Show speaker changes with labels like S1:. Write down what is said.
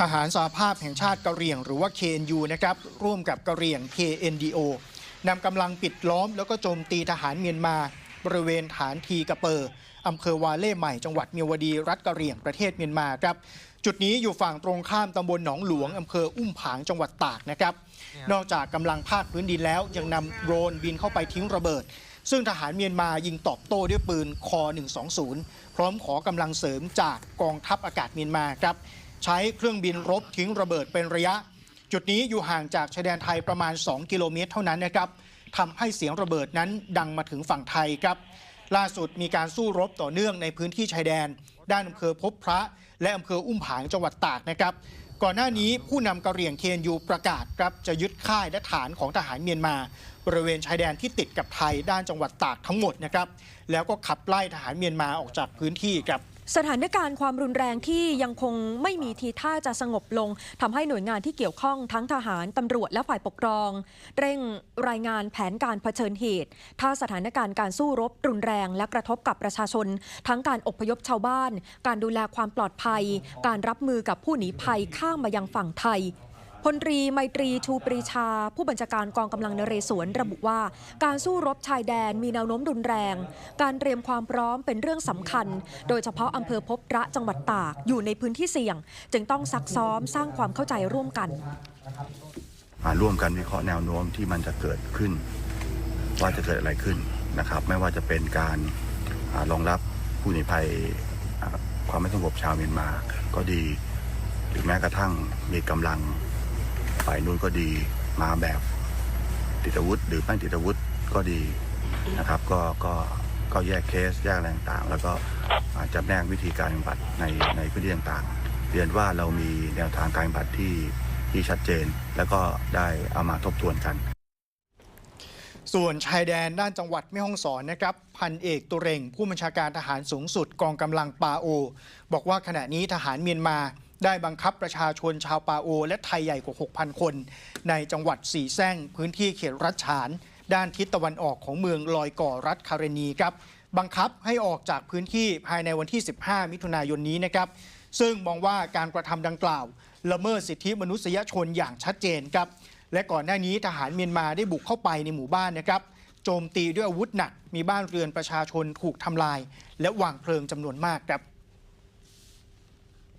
S1: ทหารสหภาพแห่งชาติกะเหรี่ยง หรือว่า KNU นะครับร่วมกับกะเหรี่ยง KNDO นำกำลังปิดล้อมแล้วก็โจมตีทหารเมียนมา บริเวณฐานทีกะเปอร์อำเภอวาเล่ใหม่จังหวัดเมียวดี รัฐกะเหรี่ยงประเทศเมียนมาครับจุดนี้อยู่ฝั่งตรงข้ามตำบลหนองหลวงอำเภออุ้มผางจังหวัดตากนะครับนอกจากกำลังภาคพื้นดินแล้วยังนำโดรนบินเข้าไปทิ้งระเบิด ซึ่งทหารเมียนมายิงตอบโต้ด้วยปืนคอ 120 พร้อมขอกำลังเสริมจากกองทัพอากาศเมียนมาครับ ใช้เครื่องบินรบทิ้งระเบิดเป็นระยะ จุดนี้อยู่ห่างจากชายแดนไทยประมาณ 2 กิโลเมตรเท่านั้นนะครับทำให้เสียงระเบิดนั้นดังมาถึงฝั่งไทยครับ ล่าสุดมีการสู้รบต่อเนื่องในพื้นที่ชายแดน ด้านอำเภอพบพระ และอำเภออุ้มผางจังหวัดตากนะครับ ก่อนหน้านี้ผู้นำกะเหรี่ยงเคนยูประกาศครับจะยึดค่ายและฐานของทหารเมียนมา บริเวณชายแดนที่ติดกับไทยด้านจังหวัดตากทั้งหมดนะครับแล้วก็ขับไล่ทหารเมียนมาออกจากพื้นที่ครับ
S2: สถานการณ์ความรุนแรงที่ยังคงไม่มีทีท่าจะสงบลงทำให้หน่วยงานที่เกี่ยวข้องทั้งทหารตำรวจและฝ่ายปกครอง เร่งรายงานแผนการเผชิญเหตุ ถ้าสถานการณ์การสู้รบรุนแรงและกระทบกับประชาชน ทั้งการอพยพชาวบ้าน การดูแลความปลอดภัย การรับมือกับผู้หนีภัยข้ามมายังฝั่งไทย พลตรีไมตรีชูปรีชา ผู้บัญชาการกองกำลังนเรศวรระบุว่า การสู้รบชายแดนมีแนวโน้มรุนแรง การเตรียมความพร้อมเป็นเรื่องสำคัญ โดยเฉพาะอำเภอพบพระจังหวัดตากอยู่ในพื้นที่เสี่ยง จึงต้องซักซ้อมสร้างความเข้าใจร่วมกัน
S3: มาร่วมกันวิเคราะห์แนวโน้มที่มันจะเกิดขึ้น ว่าจะเกิดอะไรขึ้นนะครับ ไม่ว่าจะเป็นการรองรับผู้หนีภัยความไม่สงบชาวเมียนมา ก็ดีหรือแม้กระทั่งมีกำลัง ฝ่ายนู้นก็ดีมาแบบติดอาวุธ หรือไม่ติดอาวุธก็ดีนะครับ ก็ก็ก็แยกเคสแยกอะไรต่างๆ แล้วก็อาจจะแนกวิธีการปฏิบัติในในพื้นที่ต่างๆ เรียนว่าเรามีแนวทางการปฏิบัติที่ที่ชัดเจน แล้วก็ได้เอามาทบทวนกัน
S1: ส่วนชายแดนด้านจังหวัดแม่ฮ่องสอนนะครับ พันเอกตุเรงผู้บัญชาการทหารสูงสุดกองกำลังปาโอ บอกว่าขณะนี้ทหารเมียนมา ได้บังคับประชาชนชาวปาโอ และไทยใหญ่กว่า 6,000 คน ในจังหวัดสีแซงพื้นที่เขตรัชฉาน ด้านทิศตะวันออกของเมืองลอยก่อรัฐคาเรนีครับบังคับให้ออกจากพื้นที่ภายในวันที่ 15 มิถุนายนนี้นะครับ ซึ่งมองว่าการกระทำดังกล่าว ละเมิดสิทธิมนุษยชนอย่างชัดเจนครับ และก่อนหน้านี้ทหารเมียนมาได้บุกเข้าไปในหมู่บ้านนะครับ โจมตีด้วยอาวุธหนัก มีบ้านเรือนประชาชนถูกทำลาย และวางเพลิงจำนวนมากครับ